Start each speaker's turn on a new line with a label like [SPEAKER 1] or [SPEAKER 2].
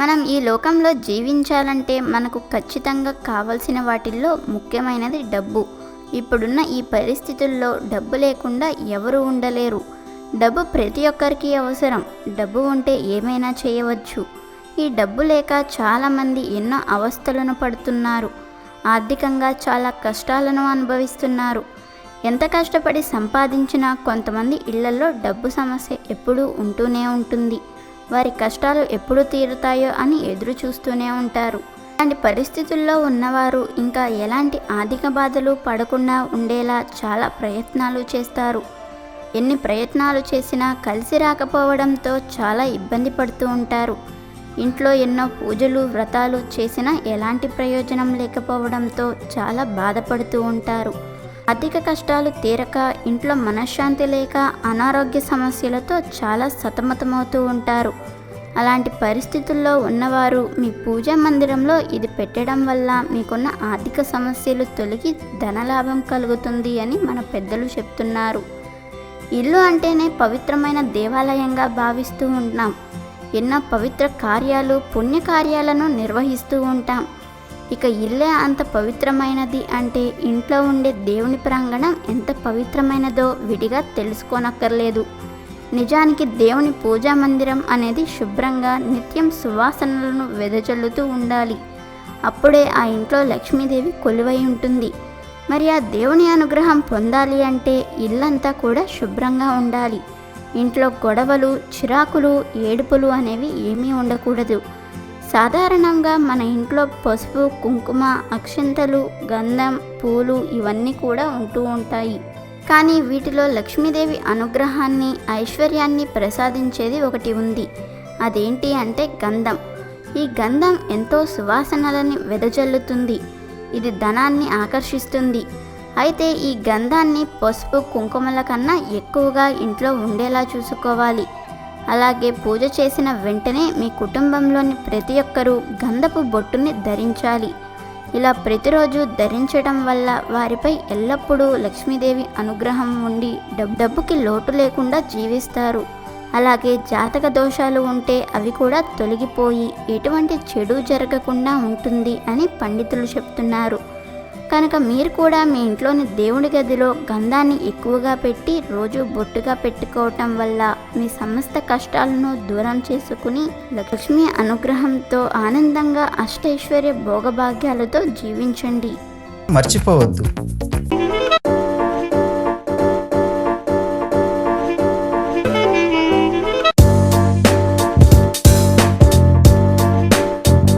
[SPEAKER 1] మనం ఈ లోకంలో జీవించాలంటే మనకు ఖచ్చితంగా కావలసిన వాటిల్లో ముఖ్యమైనది డబ్బు. ఇప్పుడున్న ఈ పరిస్థితుల్లో డబ్బు లేకుండా ఎవరు ఉండలేరు. డబ్బు ప్రతి ఒక్కరికి అవసరం. డబ్బు ఉంటే ఏమైనా చేయవచ్చు. ఈ డబ్బు లేక చాలామంది ఎన్నో అవస్థలను పడుతున్నారు. ఆర్థికంగా చాలా కష్టాలను అనుభవిస్తున్నారు. ఎంత కష్టపడి సంపాదించినా కొంతమంది ఇళ్ళలో డబ్బు సమస్య ఎప్పుడూ ఉంటూనే ఉంటుంది. వారి కష్టాలు ఎప్పుడు తీరుతాయో అని ఎదురు చూస్తూనే ఉంటారు. అలాంటి పరిస్థితుల్లో ఉన్నవారు ఇంకా ఎలాంటి ఆర్థిక బాధలు పడకుండా ఉండేలా చాలా ప్రయత్నాలు చేస్తారు. ఎన్ని ప్రయత్నాలు చేసినా కలిసి రాకపోవడంతో చాలా ఇబ్బంది పడుతూ ఉంటారు. ఇంట్లో ఎన్నో పూజలు వ్రతాలు చేసినా ఎలాంటి ప్రయోజనం లేకపోవడంతో చాలా బాధపడుతూ ఉంటారు. ఆర్థిక కష్టాలు తీరక ఇంట్లో మనశ్శాంతి లేక అనారోగ్య సమస్యలతో చాలా సతమతమవుతూ ఉంటారు. అలాంటి పరిస్థితుల్లో ఉన్నవారు మీ పూజా మందిరంలో ఇది పెట్టడం వల్ల మీకున్న ఆర్థిక సమస్యలు తొలగి ధనలాభం కలుగుతుంది అని మన పెద్దలు చెప్తున్నారు. ఇల్లు అంటేనే పవిత్రమైన దేవాలయంగా భావిస్తూ ఉంటాం. ఎన్నో పవిత్ర కార్యాలు పుణ్యకార్యాలను నిర్వహిస్తూ ఉంటాం. ఇక ఇల్లే అంత పవిత్రమైనది అంటే ఇంట్లో ఉండే దేవుని ప్రాంగణం ఎంత పవిత్రమైనదో విడిగా తెలుసుకోనక్కర్లేదు. నిజానికి దేవుని పూజా మందిరం అనేది శుభ్రంగా నిత్యం సువాసనలను వెదజల్లుతూ ఉండాలి. అప్పుడే ఆ ఇంట్లో లక్ష్మీదేవి కొలువై ఉంటుంది. మరి ఆ దేవుని అనుగ్రహం పొందాలి అంటే ఇల్లంతా కూడా శుభ్రంగా ఉండాలి. ఇంట్లో గొడవలు చిరాకులు ఏడుపులు అనేవి ఏమీ ఉండకూడదు. సాధారణంగా మన ఇంట్లో పసుపు కుంకుమ అక్షంతలు గంధం పూలు ఇవన్నీ కూడా ఉంటూ ఉంటాయి. కానీ వీటిలో లక్ష్మీదేవి అనుగ్రహాన్ని ఐశ్వర్యాన్ని ప్రసాదించేది ఒకటి ఉంది. అదేంటి అంటే గంధం. ఈ గంధం ఎంతో సువాసనలని వెదజల్లుతుంది. ఇది ధనాన్ని ఆకర్షిస్తుంది. అయితే ఈ గంధాన్ని పసుపు కుంకుమల కన్నా ఎక్కువగా ఇంట్లో ఉండేలా చూసుకోవాలి. అలాగే పూజ చేసిన వెంటనే మీ కుటుంబంలోని ప్రతి ఒక్కరూ గంధపు బొట్టుని ధరించాలి. ఇలా ప్రతిరోజు ధరించడం వల్ల వారిపై ఎల్లప్పుడూ లక్ష్మీదేవి అనుగ్రహం ఉండి డబ్బు డబ్బుకి లోటు లేకుండా జీవిస్తారు. అలాగే జాతక దోషాలు ఉంటే అవి కూడా తొలగిపోయి ఎటువంటి చెడు జరగకుండా ఉంటుంది అని పండితులు చెప్తున్నారు. కనుక మీరు కూడా మీ ఇంట్లోని దేవుడి గదిలో గంధాన్ని ఎక్కువగా పెట్టి రోజు బొట్టుగా పెట్టుకోవటం వల్ల మీ సమస్త కష్టాలను దూరం చేసుకుని లక్ష్మి అనుగ్రహంతో ఆనందంగా అష్టైశ్వర్య భోగభాగ్యాలతో జీవించండి.
[SPEAKER 2] మర్చిపోవద్దు.